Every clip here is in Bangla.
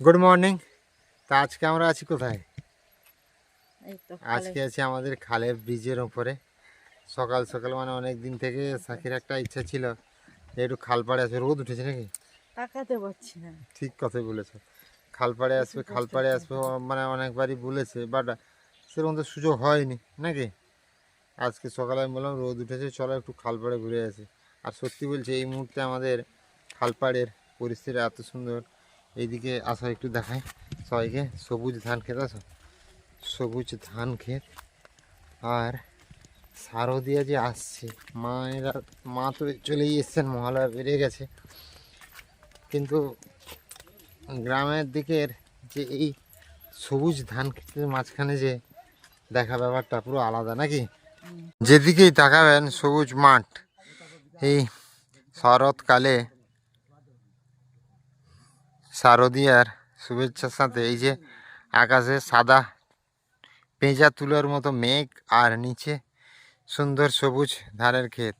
গুড মর্নিং তা আজকে আমরা আছি কোথায়? আজকে আছি আমাদের খালের ব্রিজের ওপরে। সকাল সকাল মানে অনেক দিন থেকে সাকির একটা ইচ্ছা ছিল যে একটু খাল পাড়ে আসবে। রোদ উঠেছে নাকি? তাকাতে পারছি না। ঠিক কথাই বলেছ। খাল পাড়ে আসবে খাল পাড়ে আসবে মানে অনেকবারই বলেছে বাট সেরকম তো সুযোগ হয়নি নাকি? আজকে সকালে আমি বললাম রোদ উঠেছে চলো একটু খাল পাড়ে ঘুরে আসি। আর সত্যি বলছি এই মুহূর্তে আমাদের খালপাড়ের পরিস্থিতি এত সুন্দর। এইদিকে আসা একটু দেখাই। সবাইকে সবুজ ধান ক্ষেত আসো। সবুজ ধান ক্ষেত আর শারদিয়া যে আসছে। মায়েরা মা তো চলেই এসছেন মহালয়া বেড়ে গেছে। কিন্তু গ্রামের দিকের যে এই সবুজ ধান ক্ষেতের মাঝখানে যে দেখা ব্যাপারটা পুরো আলাদা নাকি? যেদিকেই তাকাবেন সবুজ মাঠ। এই শরৎকালে শারদীয়ার শুভেচ্ছার সাথে এই যে আকাশে সাদা পেঁজা তুলোর মতো মেঘ আর নিচে সুন্দর সবুজ ধানের ক্ষেত।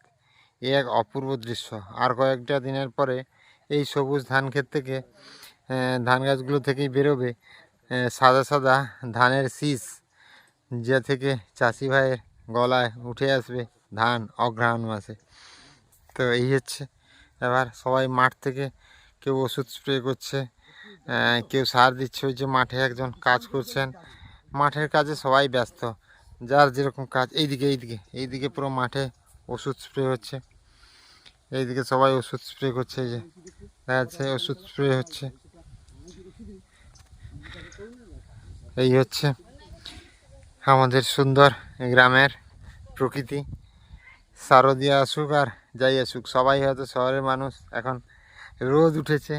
এ এক অপূর্ব দৃশ্য। আর কয়েকটা দিনের পরে এই সবুজ ধান ক্ষেত থেকে ধান গাছগুলো থেকেই বেরোবে সাদা সাদা ধানের শীষ, যে থেকে চাষি ভাইয়ের গলায় উঠে আসবে ধান অগ্রহায়ণ মাসে। তো এই হচ্ছে এবার সবাই মাঠ থেকে কেউ ওষুধ স্প্রে করছে কেউ সার দিচ্ছে, ওই যে মাঠে একজন কাজ করছেন। মাঠের কাজে সবাই ব্যস্ত, যার যেরকম কাজ, এইদিকে এইদিকে এইদিকে পুরো মাঠে ওষুধ স্প্রে হচ্ছে। এইদিকে সবাই ওষুধ স্প্রে করছে, এই যে দেখা যাচ্ছে ওষুধ স্প্রে হচ্ছে। এই হচ্ছে আমাদের সুন্দর গ্রামের প্রকৃতি। শারদীয়া আসুক আর যাই আসুক, সবাই হয়তো শহরের মানুষ, এখন রোদ উঠেছে।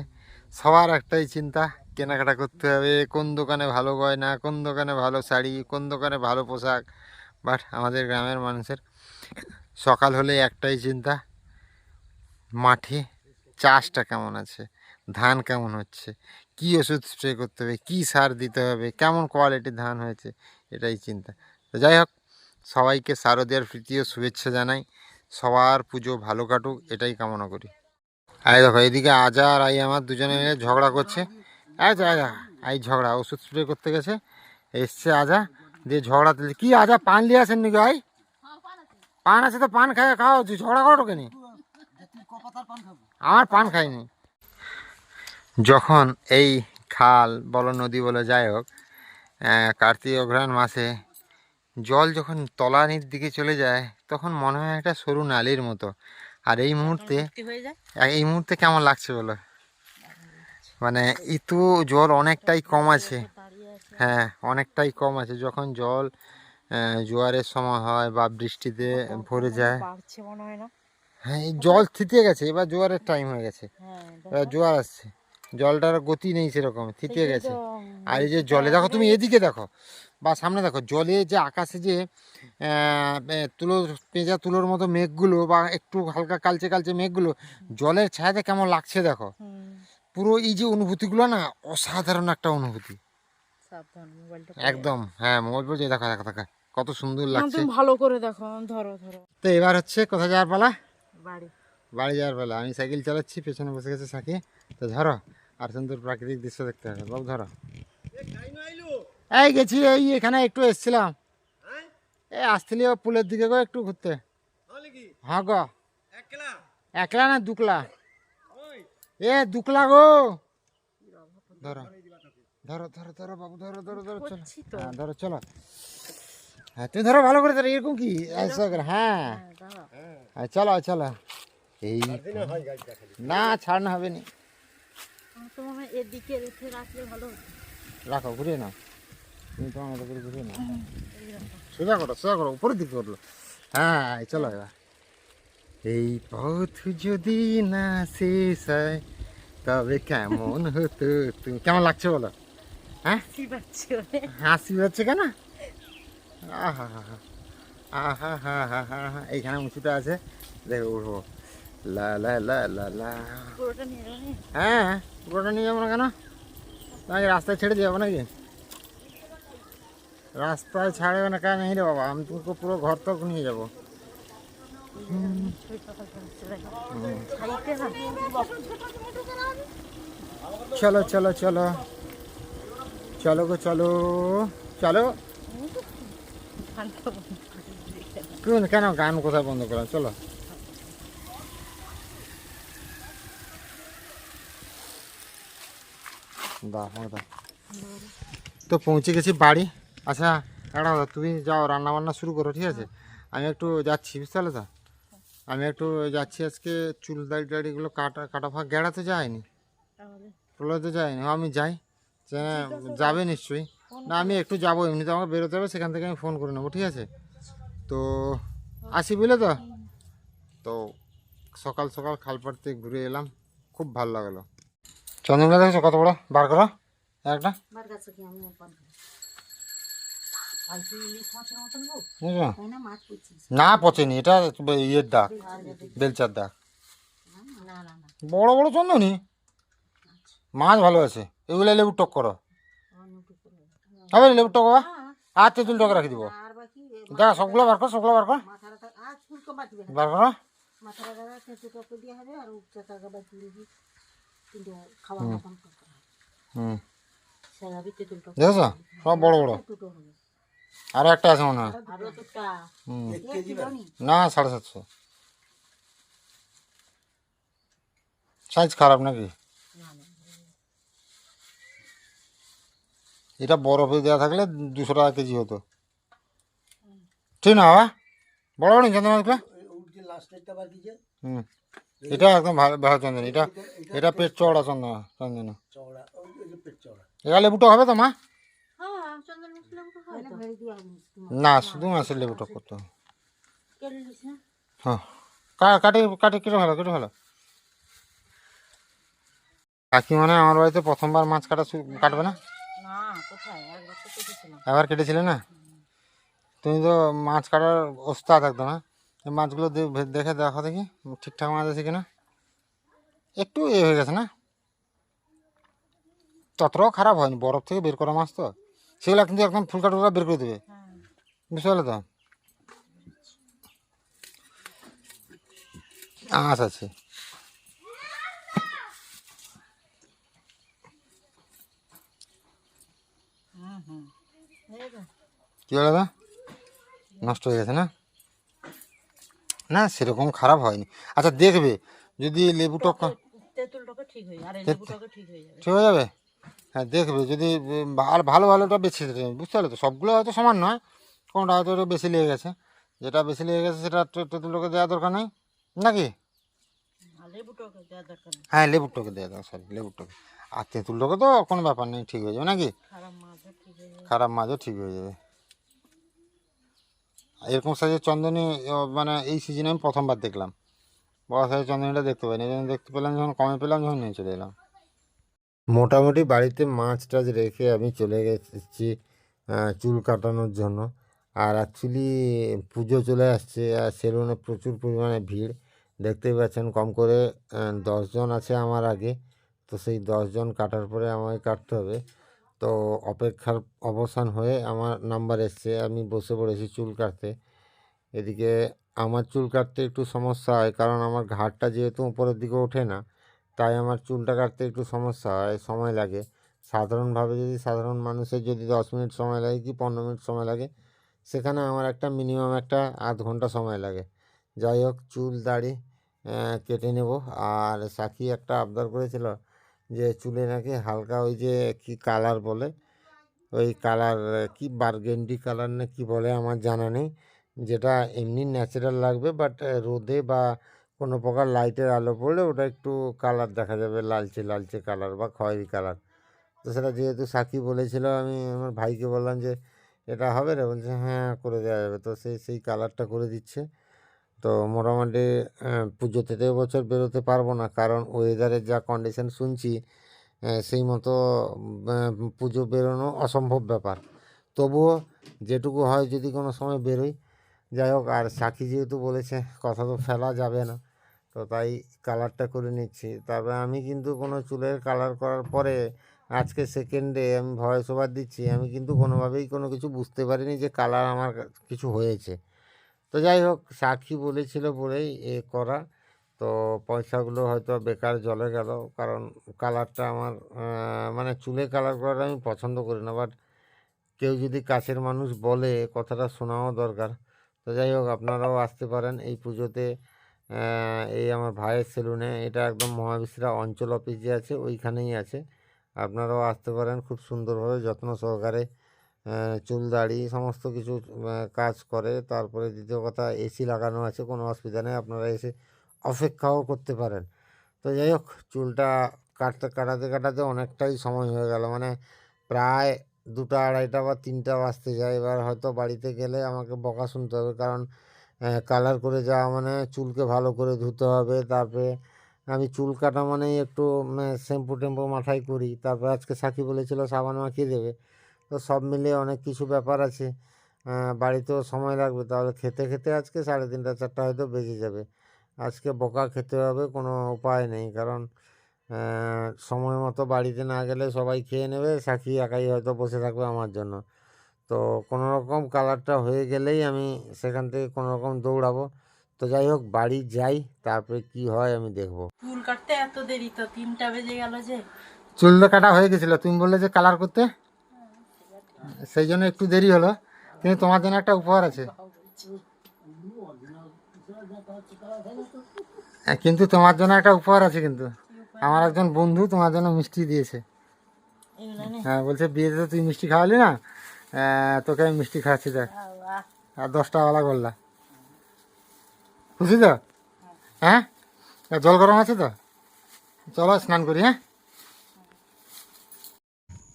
সবার একটাই চিন্তা, কেনাকাটা করতে হবে, কোন দোকানে ভালো গয়না, কোন দোকানে ভালো শাড়ি, কোন দোকানে ভালো পোশাক। বাট আমাদের গ্রামের মানুষের সকাল হলে একটাই চিন্তা, মাঠে চাষটা কেমন আছে, ধান কেমন হচ্ছে, কী ওষুধ স্প্রে করতে হবে, কী সার দিতে হবে, কেমন কোয়ালিটির ধান হয়েছে, এটাই চিন্তা। তো যাই হোক, সবাইকে শারদীয়ার প্রীতি ও শুভেচ্ছা জানাই, সবার পুজো ভালো কাটুক, এটাই কামনা করি। আই দেখো এইদিকে আজা আর আই আমার দুজনে মিলে ঝগড়া করছে। আচ্ছা আজা, আই ঝগড়া, ওষুধ স্প্রে করতে গেছে। এসছে আজা, দিয়ে ঝগড়া তুলছে। কি আজা, পান নিয়ে আসেন নাকি ভাই? পান আছে তো, পান খাই খাওয়া উচিত ঝগড়া করো কেন? আমার পান খাইনি। যখন এই খাল বলো নদী বলো যাই হোক কার্তিক অঘ্রাণ মাসে জল যখন তলানির দিকে চলে যায়, তখন মনে হয় একটা সরু নালির মতো। আর এই মুহূর্তে এই মুহূর্তে কেমন লাগছে বলো? মানে ইতু জল অনেকটাই কম আছে। হ্যাঁ অনেকটাই কম আছে। যখন জল জোয়ারের সময় হয় বা বৃষ্টিতে ভরে যায়। হয় জল থিতিয়ে গেছে। এবার জোয়ারের টাইম হয়ে গেছে। হ্যাঁ এবার জোয়ার আসছে। জলটার গতি নেই সেরকম থিতিয়ে গেছে। আর এই যে জলে দেখো তুমি এদিকে দেখো। বা সামনে দেখো জলে যে আকাশে যে তুলো পেঁজা তুলোর মতো মেঘগুলো বা একটু হালকা কালচে কালচে মেঘগুলো জলের ছায়াতে কেমন লাগছে দেখো। পুরো এই যে অনুভূতিগুলো না অসাধারণ একটা অনুভূতি। একদম হ্যাঁ মোবাইল বলছে দেখো দেখো দেখো কত সুন্দর লাগছে। ভালো করে দেখো ধরো ধরো। তো এবার হচ্ছে কোথায় যাওয়ার পালা? বাড়ি। বাড়ি যাওয়ার পালা। আমি সাইকেল চালাচ্ছি পেছনে বসে গেছে সাকি। তো ধরো আর সুন্দর প্রাকৃতিক দৃশ্য দেখতে হবে। বাবু ধরো। এই গেছি এই এখানে একটু এসছিলাম। এই আসছিলি ও পুলের দিকে গো একটু ঘুরতে। হ্যাঁ গো। একলা? না দুকলা? এ দুকলা গো। ধরো ধরো ধরো ধরো বাবু ধরো ধরো ধরো চলো। হ্যাঁ ধরো চলো। হ্যাঁ তুমি ধরো ভালো করে ধরো এরকম কি? হ্যাঁ হ্যাঁ।, হ্যাঁ। চলো চলো। এই না ছাড় না হবে ভালো রাখো ঘুরে নাও। তুমি করে সোজা করো সোজা করো উপরের দিকে করল। হ্যাঁ চলো এবার। এই পথ যদি না শেষ হয় তবে কেমন হতো তুমি কেমন লাগছে বলো? হ্যাঁ? হাসি পাচ্ছে কেন? আহা হা হা। হা হা হা হা। এইখানে উঁচুটা আছে। দেখো উঠবো লা লা লা লা লা। নিয়ে যাব হ্যাঁ পুরোটা নিয়ে যাব না কেন? রাস্তায় ছেড়ে দিয়ে যাব নাকি? রাস্তায় ছাড়বে না, কেন? রে বাবা, আমি তোকে পুরো ঘর তক নিয়ে যাব। চলো চলো চলো। চলো গো, চলো। চলো। কোন, কেন? গান কোথায় বন্ধ করলাম? চলো। তো পৌঁছে গেছি বাড়ি। আচ্ছা একটা কথা, তুমি যাও রান্না বান্না শুরু করো ঠিক আছে? আমি একটু যাচ্ছি বুঝতে পারলে তো? আমি একটু যাচ্ছি আজকে চুল দাড়ি দাড়িগুলো কাটা কাটা ফাঁক গেড়াতে যায়নি। প্রলয়তে যায়নি। আমি যাই। যে যাবে নিশ্চয়ই। না আমি একটু যাব এমনিতে আমাকে বেরোতে হবে সেখান থেকে আমি ফোন করে নেব ঠিক আছে? তো আসি বুঝলে তো? তো সকাল সকাল খালপাড়তে ঘুরে এলাম খুব ভালো লাগল। চন্দ্রমুলা দেখেছ কত বড়? বার করো একটা। না? পচেনি এটা ইয়ের দাগ বেলচার দাগ বড় বড় চন্দনী? মাছ ভালো আছে। এগুলো লেবু টক করো। হবে লেবু টক বাবা হ্যাঁ, আর তেঁতুল টক রাখি দিব। দেখা সবগুলো বার কর সবগুলো বার কর। বার করো। দেখেছ? সব বড় বড়। আরও একটা আছে মনে হয়। নি সাড়ে সাতশো। সাইজ খারাপ নাকি? এটা বরফে দেওয়া থাকলে দুশো টাকা কেজি হতো। ঠিক না বাবা? বড় বড় চন্দন মাছগুলো হুম। এটা একদম ভালো ভালো চন্দন। এটা এটা পেট চওড়া চন্দন চন্দন। এটা লেবুটা হবে তো মা? না? শুধু মাছের লেবুটা করতে না? হ্যাঁ। কা- কাটি কাটি কেটে ভালো কেটে ভালো কাকি মানে আমার বাড়িতে প্রথমবার মাছ কাটা কাটবে না? না একবার কেটেছিলে না? তুমি তো মাছ কাটার ওস্তাদ একদম হ্যাঁ? এই মাছগুলো দেখে দেখো দেখি ঠিকঠাক মাছ আছে কিনা? একটু এ হয়ে গেছে না? ততটাও খারাপ হয়নি বরফ থেকে বের করা মাছ তো। সেগুলো কিন্তু একদম ফুলকা টুলকা বের করে দেবে। হ্যাঁ। বুঝতে পারলে তো? আচ্ছা আছে এই কী বলে দাদা নষ্ট হয়ে গেছে না? না সেরকম খারাপ হয়নি। আচ্ছা দেখবে যদি লেবু টক ঠিক হয়ে যাবে? হয়ে হয়ে হ্যাঁ দেখবে যদি আর ভালো ভালোটা দেবে। বুঝতে পারলে তো? সবগুলো হয়তো সমান নয়। কোনটা হয়তো একটু বেশি লেগে গেছে। যেটা বেশি লেগে গেছে সেটা তে- তেঁতুলটাকে দেওয়া দরকার নেই। নাকি? হ্যাঁ লেবুর টকে দেওয়া দরকার সরি লেবুর টকে আর তেঁতুলটাকে তো কোনো ব্যাপার নেই ঠিক হয়ে যাবে নাকি? খারাপ মাছও ঠিক হয়ে যাবে। হয়ে এরকম সাইজের চন্দনী মানে এই সিজনে আমি প্রথমবার দেখলাম। বড় সাইজের চন্দনীটা দেখতে পাইনি। দেখতে পেলাম যখন কমে পেলাম যখন নিয়ে চলে এলাম। মোটামুটি বাড়িতে মাছ টাছ রেখে আমি চলে গেছি চুল কাটানোর জন্য। আর অ্যাকচুয়ালি পুজো চলে আসছে, আর সেলুনে প্রচুর পরিমাণে ভিড়। দেখতেই পাচ্ছেন কম করে দশজন আছে আমার আগে। তো সেই দশজন কাটার পরে আমাকে কাটতে হবে। তো অপেক্ষার অবসান হয়ে আমার নাম্বার এসছে, আমি বসে পড়েছি চুল কাটতে। এদিকে আমার চুল কাটতে একটু সমস্যা হয়, কারণ আমার ঘাটটা যেহেতু উপরের দিকে ওঠে না তাই আমার চুলটা কাটতে একটু সমস্যা হয়, সময় লাগে। সাধারণভাবে যদি সাধারণ মানুষের যদি দশ মিনিট সময় লাগে কি পনেরো মিনিট সময় লাগে, সেখানে আমার একটা মিনিমাম একটা আধ ঘণ্টা সময় লাগে। যাই হোক, চুল, দাড়ি কেটে নেব। আর সাকি একটা আবদার করেছিল যে চুলে নাকি হালকা ওই যে কি কালার বলে? ওই কালার কি বার্গেন্ডি কালার না কি বলে আমার জানা নেই। যেটা এমনি ন্যাচারাল লাগবে বাট রোদে বা কোনো প্রকার লাইটের আলো পড়লে ওটা একটু কালার দেখা যাবে, লালচে লালচে কালার বা খয়েরি কালার তো সেটা যেহেতু সাকি বলেছিল, আমি আমার ভাইকে বললাম যে, এটা হবে রে বলছে হ্যাঁ করে দেওয়া যাবে। তো সেই সেই কালারটা করে দিচ্ছে। তো মোটামুটি পুজোতে তো এবছর বেরোতে পারব না, কারণ ওয়েদারের যা কন্ডিশন শুনছি সেই মতো পুজো বেরোনো অসম্ভব ব্যাপার। তবুও যেটুকু হয় যদি কোনো সময় বেরোই। যাই হোক, আর সাক্ষী যেহেতু বলেছে, কথা তো ফেলা যাবে না। তো তাই কালারটা করে নিচ্ছি। তারপরে আমি কিন্তু কোনো চুলের কালার করার পরে আজকে সেকেন্ডে আমি ভয়েস ওভার দিচ্ছি, আমি কিন্তু কোনোভাবেই কোনো কিছু বুঝতে পারিনি যে কালার আমার কিছু হয়েছে। তো যাই হোক, সাক্ষী বলেছিল বলেই এ করা। তো পয়সাগুলো হয়তো বেকার জলে গেল, কারণ কালারটা আমার মানে চুলে কালার করাটা আমি পছন্দ করি না। বাট কেউ যদি কাছের মানুষ বলে, কথাটা শোনাও দরকার। তো যাই হোক, আপনারাও আসতে পারেন এই পুজোতে। এই আমার ভাইয়ের সেলুনে। এটা একদম মহাবিশ্রা অঞ্চল অফিস যে আছে, ওইখানেই আছে। আপনারাও আসতে পারেন, খুব সুন্দরভাবে যত্ন সহকারে চুল দাড়ি সমস্ত কিছু কাজ করে। তারপরে দ্বিতীয় কথা এসি লাগানো আছে, কোনো অসুবিধা নেই, আপনারা এসে অপেক্ষাও করতে পারেন। তো যাই হোক, চুলটা কাটতে, কাটাতে কাটাতে অনেকটাই সময় হয়ে গেল। মানে প্রায় দুটা, আড়াইটা বা তিনটা বাজতে যায়। এবার হয়তো বাড়িতে গেলে আমাকে বকা শুনতে হবে, কারণ কালার করে যাওয়া মানে চুলকে ভালো করে ধুতে হবে। তারপরে আমি চুল কাটা মানেই একটু শ্যাম্পু টেম্পু মাথায় করি। তারপর আজকে সাকি বলেছিল সাবান মাখিয়ে দেবে। তো সব মিলিয়ে অনেক কিছু ব্যাপার আছে। বাড়িতেও সময় লাগবে। তাহলে খেতে খেতে আজকে সাড়ে তিনটা, চারটা হয়তো বেজে যাবে। আজকে বকা খেতে হবে, কোনো উপায় নেই। কারণ সময় মতো বাড়িতে না গেলে সবাই খেয়ে নেবে। সাকি একাই হয়তো বসে থাকবে আমার জন্য। তো কোনো রকম কালারটা হয়ে গেলেই আমি সেখান থেকে কোনো রকম দৌড়াবো। তো যাই হোক বাড়ি যাই তারপরে কি হয় আমি দেখব। চুল কাটতে এত দেরি তো তিনটা বেজে গেল যে। চুল তো কাটা হয়ে গেছিল তুমি বললে যে কালার করতে? সেই জন্য একটু দেরি হলো কিন্তু তোমার জন্য একটা উপহার আছে। হ্যাঁ, কিন্তু তোমার জন্য একটা উপহার আছে কিন্তু। আমার একজন বন্ধু তোমার জন্য মিষ্টি দিয়েছে। হ্যাঁ বলছে বিয়েতে তো তুই মিষ্টি খাওয়ালি না? তোকে আমি মিষ্টি খাচ্ছি দেখ। আর দশ টাকাওয়ালা করলা খুশি তো? হ্যাঁ? জল গরম আছে তো? চলো স্নান করি হ্যাঁ?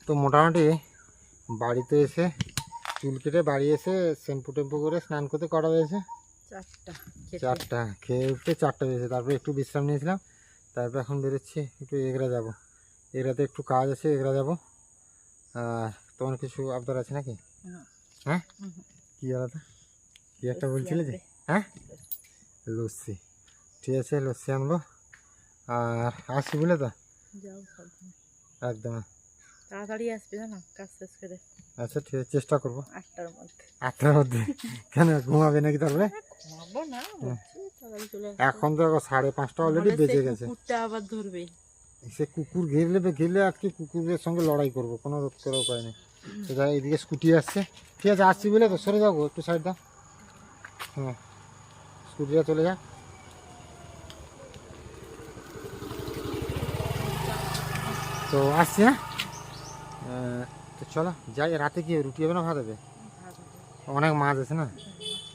তো মোটামুটি বাড়িতে এসে চুল কেটে বাড়ি এসে শ্যাম্পু টেম্পু করে স্নান করতে কটা হয়েছে চারটা। চারটা খেয়ে উঠতে চারটা বেজেছে। তারপরে একটু বিশ্রাম নিয়েছিলাম। তারপর এখন বেরোচ্ছি একটু এগরা যাব। এগরাতে একটু কাজ আছে এগরা যাব। আর তোমার কিছু আবদার আছে নাকি? হ্যাঁ। কি আলাদা? কি একটা বলছিলে যে? হ্যাঁ? লস্যি। ঠিক আছে লস্যি আনব। আর আসছি বুঝলে তো? একদম। তাড়াতাড়ি আসবে জানো? কাজ শেষ করে। আচ্ছা ঠিক আছে চেষ্টা করব। আটটার মধ্যে। আটটার মধ্যে? কেন ঘুমাবে নাকি তারপরে? ঘুমাবো না বলছি তাড়াতাড়ি চলে আসবে। এখন তো সাড়ে পাঁচটা অলরেডি বেজে গেছে। কুকুরটা আবার ধরবে। সে কুকুর ঘিরলে ঘিরলে আজকে কুকুরের সঙ্গে লড়াই করব কোনো রোধ করার উপায় নেই। তো এদিকে স্কুটি আসছে। ঠিক আছে, আসছি বলে তো? সরে যাব একটু সাইড দাও। হ্যাঁ স্কুটিটা চলে যা তো আসছি হ্যাঁ? তো চলো, যাই, রাতে কি রুটি হবে না ভাত হবে? অনেক মাছ আছে না?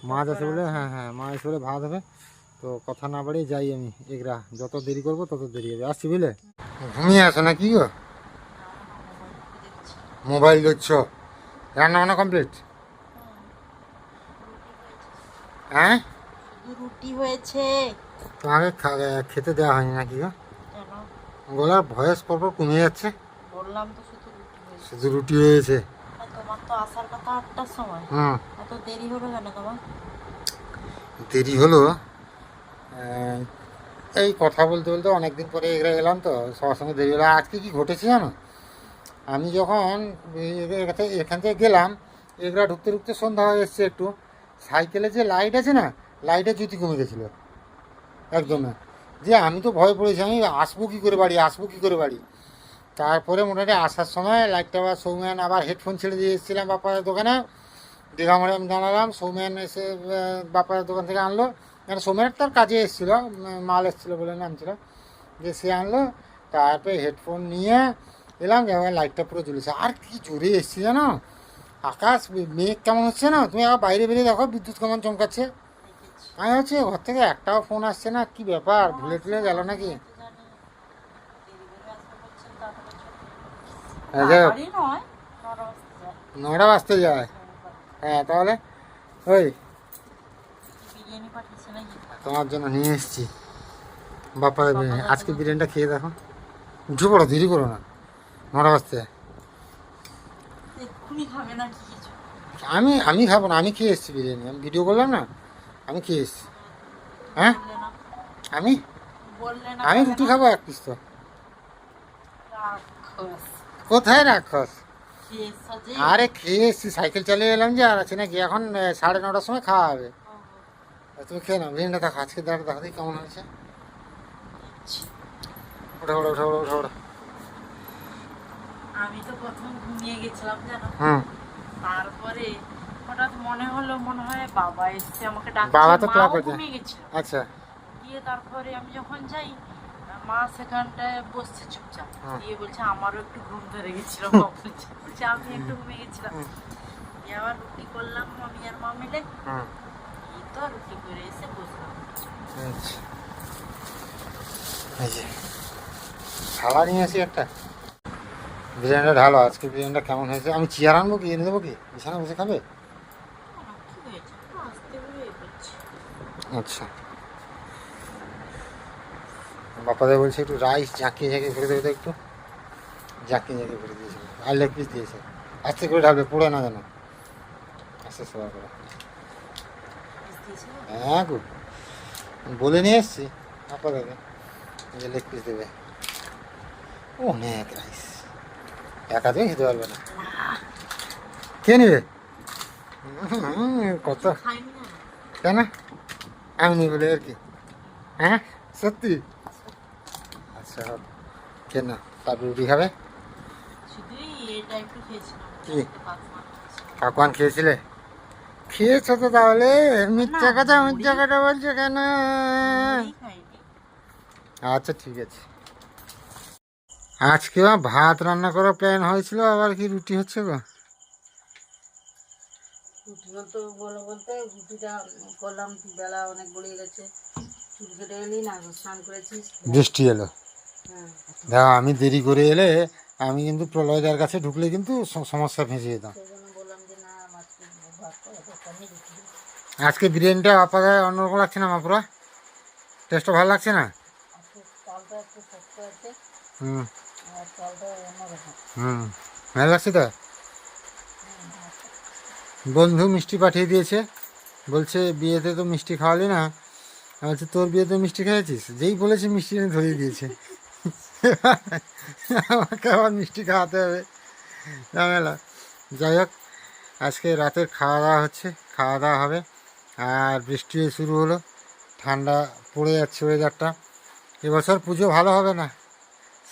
মাছ আছে বলে হ্যাঁ হ্যাঁ মাছ আছে বলে ভাত হবে। তো কথা না বাড়িয়ে যাই আমি, এগরা। যত দেরি করব তত দেরি হবে। আসছি বুঝলে? ঘুমিয়ে আসো না কি গো? মোবাইল দেখছ? রান্না বান্না কমপ্লিট হ্যাঁ? রুটি হয়েছে। তোমাকে খা- খেতে দেওয়া হয়নি নাকি গো? গলার ভয়েস পরপর কমে যাচ্ছে। বললাম তো শুধু রুটি হয়েছে। শুধু রুটি হয়েছে। তোমার তো আসার কথা আটটার সময়। হুম। এত দেরি হলো কেন তোমার? দেরি হলো? এই কথা বলতে বলতে অনেকদিন পরে এগরা এলাম তো সবার সঙ্গে দেরি হলো। আজকে কি ঘটেছে জানো? আমি যখন এখান থেকে- গেলাম এগরা ঢুকতে ঢুকতে সন্ধ্যা হয়ে এসছে একটু। সাইকেলে যে লাইট আছে না লাইটের জ্যোতি কমে গেছিল। একদম না। যে আমি তো ভয় পড়েছি আমি আসব কী করে বাড়ি, আসব কী করে বাড়ি। তারপরে মোটামুটি আসার সময় লাইটটা আবার সৌম্যান আবার হেডফোন ছেড়ে দিয়ে এসেছিলাম বাপার দোকানে। দীঘা মোড়ে আমি দাঁড়ালাম সৌম্যান এসে বাপার দোকান থেকে আনলো। মানে সৌম্যান তার কাজে এসেছিল মাল এসেছিল বলে নামছিল যে সে আনলো, তারপরে হেডফোন নিয়ে এলাম আমার লাইটটা পুরো জ্বলেছে। আর কি জোরে এসছে জানো? আকাশ মেঘ কেমন হচ্ছে না? তুমি আবার বাইরে বেরিয়ে দেখো বিদ্যুৎ কেমন চমকাচ্ছে। আমি হচ্ছে ঘর থেকে একটাও ফোন আসছে না কি ব্যাপার? ভুলে টুলে গেল নাকি? হ্যাঁ, যাই হোক, বাড়ি নয় নটা বাজতে যায়। হ্যাঁ তাহলে ওই তোমার জন্য নিয়ে এসেছি। বিরিয়ানি। আজকে বিরিয়ানিটা খেয়ে দেখো। উঠে পড়ো দেরি করো না। নটা বাজতে এক্ষুনি খাবে না কি কিছু? আমি আমি খাব না আমি খেয়ে এসেছি বিরিয়ানি। আমি ভিডিও করলাম না? আমি খেয়ে এসেছি। হ্যাঁ? আমি? আমি রুটি খাব এক পিস তো। রাক্ষস। কোথায় রাখস আরে খেয়ে এসেছি সাইকেল চালিয়ে এলাম যে আর আছে নাকি? এখন সাড়ে নটার সময় খাওয়া হবে। তুমি খেয়ে নাও বিরিয়ানিটা দেখো আজকে দাঁড়া দেখো দেখি কেমন হয়েছে। ওঠা ওঠা ওঠা ওঠা ওঠা। আমি তো প্রথম ঘুমিয়ে গেছিলাম জানো? তারপরে হঠাৎ মনে হলো মনে হয় বাবা এসছে আমাকে ডাকছে বাবা তো ক্লাব ঘুমিয়ে গেছিল আচ্ছা। দিয়ে তারপরে আমি যখন যাই মা সেখানটায় বসছে চুপচাপ। দিয়ে বলছে আমারও একটু ঘুম ধরে গেছিল। বলছে বলছে, আমি একটু ঘুমিয়ে গেছিলাম। দিয়ে আবার রুটি করলাম আমি আর মা মিলে। এই তো রুটি করে এসে বসলাম। আচ্ছা। থালা নিয়ে আসি একটা? বিরিয়ানিটা ঢালো, আজকে বিরিয়ানিটা কেমন হয়েছে? আমি চেয়ার আনব কি, এনে দেবো কি? বিছানা বসে খাবে? আস্তে। আচ্ছা। বাপাদের বলছে একটু রাইস জাঁকিয়ে জাঁকিয়ে ভরে দেবে তো একটু। জাঁকিয়ে জাঁকিয়ে ভরে দিয়েছে। আর লেগ পিস দিয়েছে। আস্তে করে ঢালবে, পড়ে না যেন। আস্তে সেবা করে হ্যাঁ গো। বলে নিয়ে এসছি আপাতত যে লেগ পিস দেবে। অনেক রাইস একা দিয়ে খেতে পারবে না। কে নেবে? কত? খাইনি না কেন? আমি নি বলে আর কি। হ্যাঁ? সত্যি? আচ্ছা কেন তারপর রুটি খাবে? কি? পাকওয়ান খেয়েছিলে? খেয়েছো তো তাহলে? মিথ্যা কথা মিথ্যা কথা বলছো কেন? আচ্ছা ঠিক আছে। আজকে ভাত রান্না করার প্ল্যান হয়েছিল আবার কি রুটি হচ্ছে গো? রুটি বলতে বলো বলতে রুটিটা করলাম বেলা অনেক গড়িয়ে গেছে। চুল কেটে এলি না স্নান করেছিস বৃষ্টি এলো। হ্যাঁ। দেখো আমি দেরি করে এলে আমি কিন্তু প্রলয়দার কাছে ঢুকলে কিন্তু সমস্যা ফেঁসে যেতাম। আজকে বিরিয়ানিটা আপাতত অন্যরকম লাগছে না মাপুরা? টেস্টটা ভালো লাগছে না? আছে। হুম। হুম। ভালো লাগছে তো? বন্ধু মিষ্টি পাঠিয়ে দিয়েছে। বলছে, বিয়েতে তো মিষ্টি খাওয়ালি না। আমি বলছি, তোর বিয়েতে মিষ্টি খেয়েছিস? যেই বলেছে, মিষ্টি এনে ধরিয়ে দিয়েছে। আমাকে আবার মিষ্টি খাওয়াতে হবে। ঝামেলা। যাই হোক, আজকে রাতের খাওয়া দাওয়া হচ্ছে, খাওয়া দাওয়া হবে। আর বৃষ্টি শুরু হলো, ঠান্ডা পড়ে যাচ্ছে ওয়েদারটা এবছর পুজো ভালো হবে না?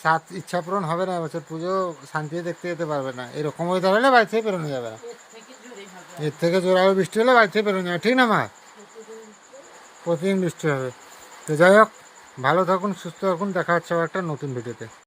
সাত ইচ্ছা পূরণ হবে না, এবছর পুজো শান্তিতে দেখতে যেতে পারবে না। এরকম হয়ে হলে বাড়ি থেকে বেরোনো যাবে না। এর থেকে জোরালো বৃষ্টি হলে বাড়ি থেকে বেরোনো যাবে ঠিক না, মা? প্রতিদিন বৃষ্টি হবে। তো যাই হোক, ভালো থাকুন, সুস্থ থাকুন। দেখা হচ্ছে একটা নতুন ভিডিওতে।